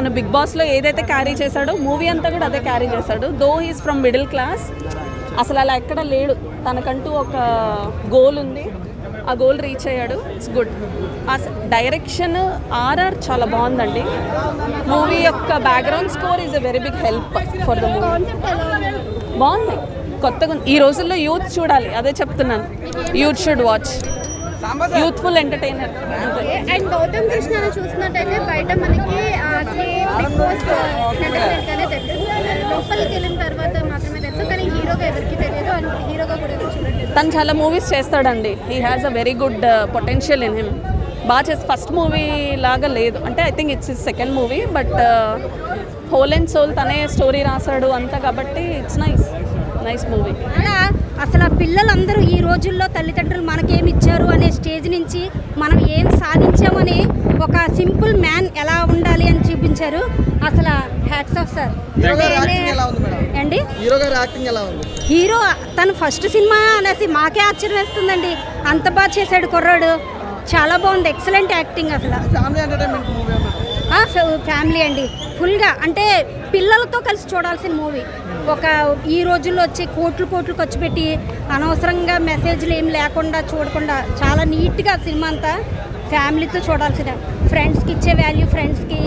తను బిగ్ బాస్లో ఏదైతే క్యారీ చేశాడో మూవీ అంతా కూడా అదే క్యారీ చేశాడు. Though he's from middle class అసలు అలా ఎక్కడ లేడు. తనకంటూ ఒక గోల్ ఉంది. ఆ గోల్ రీచ్ అయ్యాడు. ఇట్స్ గుడ్ డైరెక్షన్ ఆర్ఆర్ చాలా బాగుందండి. మూవీ యొక్క background score is a very big help for the movie బాగుంది. కొత్తగా ఈ రోజుల్లో యూత్ చూడాలి. అదే చెప్తున్నాను. Youth should watch youthful entertainer and Gautham Krishna చూసినట్టయితే బయట మనకి బిగ్ బాస్ నటనగానే తెలుసు. లోపలికి వెళ్ళిన తర్వాత మాత్రమే తెలుసు కానీ హీరోగా ఎవరికి తెలియదు అండ్ హీరోగా కూడా ఎవరు చూడట్లేదు. తను చాలా మూవీస్ చేస్తాడండి. He has a very good potential in him బాగా చేసి ఫస్ట్ మూవీ లాగా లేదు. అంటే I think it's his second movie but whole and soul తనే స్టోరీ రాశాడు అంతా కాబట్టి ఇట్స్ నైస్ నైస్ మూవీ అసలు ఆ పిల్లలందరూ ఈ రోజుల్లో తల్లిదండ్రులు మనకేమి ఇచ్చారు అనే స్టేజ్ నుంచి మనం ఏం సాధించామని ఒక సింపుల్ మ్యాన్ ఎలా ఉండాలి అని చూపించారు. అసలు హ్యాట్స్ ఆఫ్ సార్. అండి హీరో తన ఫస్ట్ సినిమా అనేసి మాకే ఆశ్చర్యం వేస్తుందండి. అంత బాగా చేశాడు కుర్రాడు. చాలా బాగుంది. ఎక్సలెంట్ యాక్టింగ్ అసలు. ఫ్యామిలీ అండి. ఫుల్గా. అంటే పిల్లలతో కలిసి చూడాల్సిన మూవీ. ఒక ఈ రోజుల్లో వచ్చి కోట్లు కోట్లు ఖర్చు పెట్టి అనవసరంగా మెసేజ్లు ఏం లేకుండా చూడకుండా చాలా నీట్గా సినిమా అంతా ఫ్యామిలీతో చూడాల్సిన. ఫ్రెండ్స్కి ఇచ్చే వాల్యూ ఫ్రెండ్స్కి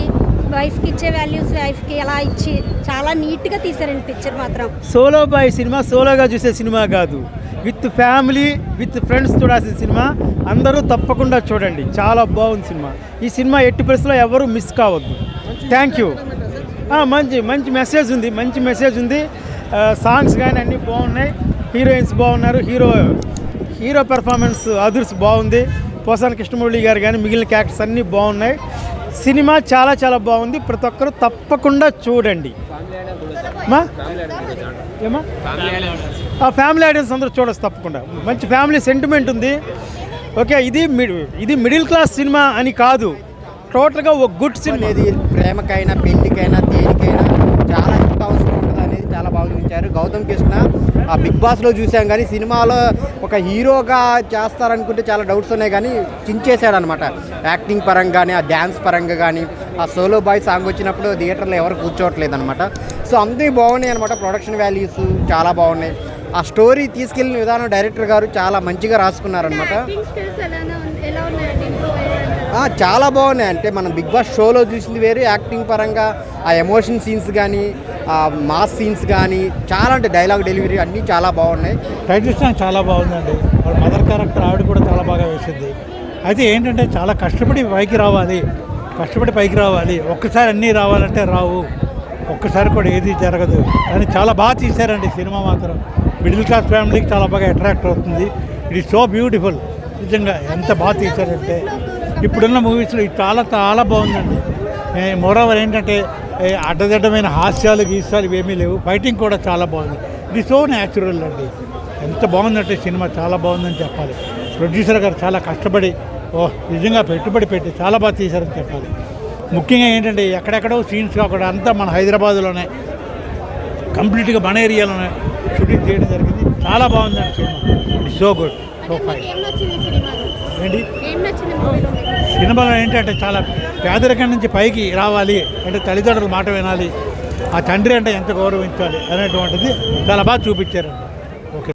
వైఫ్కి ఇచ్చే వాల్యూస్ వైఫ్కి ఎలా ఇచ్చి చాలా నీట్గా తీశారండి పిక్చర్ మాత్రం. సోలో బాయ్ సినిమా సోలోగా చూసే సినిమా కాదు. విత్ ఫ్యామిలీ విత్ ఫ్రెండ్స్ చూడాల్సిన సినిమా. అందరూ తప్పకుండా చూడండి. చాలా బాగుంది సినిమా. ఈ సినిమా ఎట్టి పరిస్థితుల్లో ఎవరు మిస్ కావద్దు. థ్యాంక్ యూ మంచి మంచి మెసేజ్ ఉంది మంచి మెసేజ్ ఉంది. సాంగ్స్ కానీ అన్నీ బాగున్నాయి. హీరోయిన్స్ బాగున్నారు. హీరో హీరో పెర్ఫార్మెన్స్ అదుర్స్ బాగుంది. పోసాన కృష్ణమురళి గారు కానీ మిగిలిన క్యారెక్టర్స్ అన్నీ బాగున్నాయి. సినిమా చాలా చాలా బాగుంది. ప్రతి ఒక్కరు తప్పకుండా చూడండి. మా? ఏమా? ఆ ఫ్యామిలీ ఆడియన్స్ అందరూ చూడొచ్చు తప్పకుండా. మంచి ఫ్యామిలీ సెంటిమెంట్ ఉంది. ఓకే ఇది మిడి ఇది మిడిల్ క్లాస్ సినిమా అని కాదు. టోటల్గా ఒక గుడ్ సినిమా. అనేది ప్రేమకైనా పెళ్ళికైనా దేనికైనా చాలా ఎంత అవసరం ఉంటుంది అనేది చాలా బాగా చూపించారు. గౌతమ్ కృష్ణ ఆ బిగ్ బాస్లో చూసాం కానీ సినిమాలో ఒక హీరోగా చేస్తారనుకుంటే చాలా డౌట్స్ ఉన్నాయి కానీ చించేశాడు అనమాట యాక్టింగ్ పరంగా కానీ ఆ డ్యాన్స్ పరంగా కానీ ఆ సోలో బాయ్ సాంగ్ వచ్చినప్పుడు థియేటర్లో ఎవరు కూర్చోవట్లేదు అనమాట సో అంతే బాగున్నాయి అనమాట ప్రొడక్షన్ వాల్యూస్ చాలా బాగున్నాయి. ఆ స్టోరీ తీసుకెళ్ళిన విధానం డైరెక్టర్ గారు చాలా మంచిగా రాసుకున్నారనమాట చాలా బాగున్నాయి. అంటే మనం బిగ్ బాస్ షోలో చూసింది వేరు యాక్టింగ్ పరంగా ఆ ఎమోషన్ సీన్స్ కానీ ఆ మాస్ సీన్స్ కానీ చాలా అంటే డైలాగ్ డెలివరీ అన్నీ చాలా బాగున్నాయి. టైటిల్ సాంగ్ చాలా బాగుందండి. వాళ్ళ మదర్ క్యారెక్టర్ ఆవిడ కూడా చాలా బాగా వేసింది. అయితే ఏంటంటే చాలా కష్టపడి పైకి రావాలి. కష్టపడి పైకి రావాలి. ఒక్కసారి అన్నీ రావాలంటే రావు. ఒక్కసారి కూడా ఏది జరగదు. కానీ చాలా బాగా తీశారండి సినిమా మాత్రం. మిడిల్ క్లాస్ ఫ్యామిలీకి చాలా బాగా అట్రాక్ట్ అవుతుంది. It is so beautiful. నిజంగా ఎంత బాగా తీశారంటే. ఇప్పుడున్న మూవీస్లో ఇది చాలా చాలా బాగుందండి. మోరవర్ ఏంటంటే అడ్డదిడ్డమైన హాస్యాలు గీసాలు ఇవేమీ లేవు. ఫైటింగ్ కూడా చాలా బాగుంది. ఇది సో న్యాచురల్ అండి. ఎంత బాగుందంటే సినిమా చాలా బాగుందని చెప్పాలి. ప్రొడ్యూసర్ గారు చాలా కష్టపడి ఓ నిజంగా పెట్టుబడి పెట్టి చాలా బాగా తీశారని చెప్పాలి. ముఖ్యంగా ఏంటంటే ఎక్కడెక్కడో సీన్స్ కాకుండా అంతా మన హైదరాబాద్లోనే కంప్లీట్గా మన ఏరియాలోనే షూటింగ్ చేయడం జరిగింది. చాలా బాగుందండి సినిమా. సో గుడ్ సో ఫైన్ ఏంటి? సినిమాలో ఏంటంటే చాలా పేదరికం నుంచి పైకి రావాలి అంటే తల్లిదండ్రుల మాట వినాలి. ఆ తండ్రి అంటే ఎంత గౌరవించాలి అనేటువంటిది చాలా బాగా చూపించారండి.